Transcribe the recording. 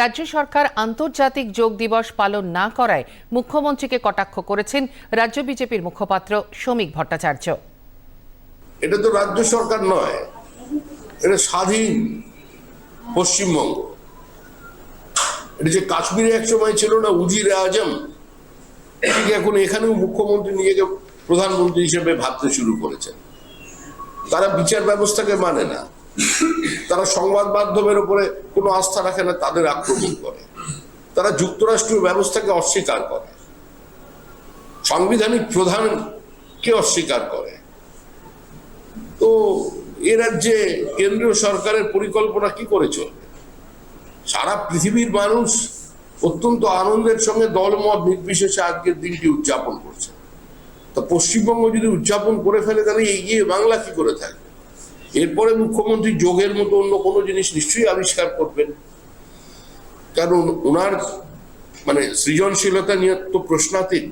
রাজ্য সরকার আন্তর্জাতিক যোগ দিবস পালন না করায় মুখ্যমন্ত্রীকে কটাক্ষ করেছেন রাজ্য বিজেপির মুখপাত্র শ্রমিক ভট্টাচার্য। এটা তো রাজ্য সরকার নয়, এটা স্বাধীন পশ্চিমবঙ্গ। এটা যে কাশ্মীরে এক সময় ছিল না, উজির আজম ঠিক এখন এখানেও মুখ্যমন্ত্রী নিজেকে প্রধানমন্ত্রী হিসেবে ভাবতে শুরু করেছেন। তারা বিচার ব্যবস্থাকে মানে না। তারা সংবাদ মাধ্যমের উপরে কোনো আস্থা রাখে না, তাদের আক্রমণ করে। তারা যুক্তরাষ্ট্রীয় ব্যবস্থাকে অস্বীকার করে। সাংবিধানিক প্রধানকে অস্বীকার করে। তো এ রাজ্যে কেন্দ্রীয় সরকারের পরিকল্পনা কি করে চলবে? সারা পৃথিবীর মানুষ অত্যন্ত আনন্দের সঙ্গে দলমত নির্বিশেষে আজকের দিনটি উদযাপন করছে। তো পশ্চিমবঙ্গ যদি উদযাপন করে ফেলে, তাহলে এগিয়ে বাংলা কি করে থাকবে? এরপরে মুখ্যমন্ত্রী যোগের মতো অন্য কোনো জিনিস নিশ্চয়ই আবিষ্কার করবেন। কারণ ওনার মানে সৃজনশীলতা নিয়ে তো প্রশ্নাতীত।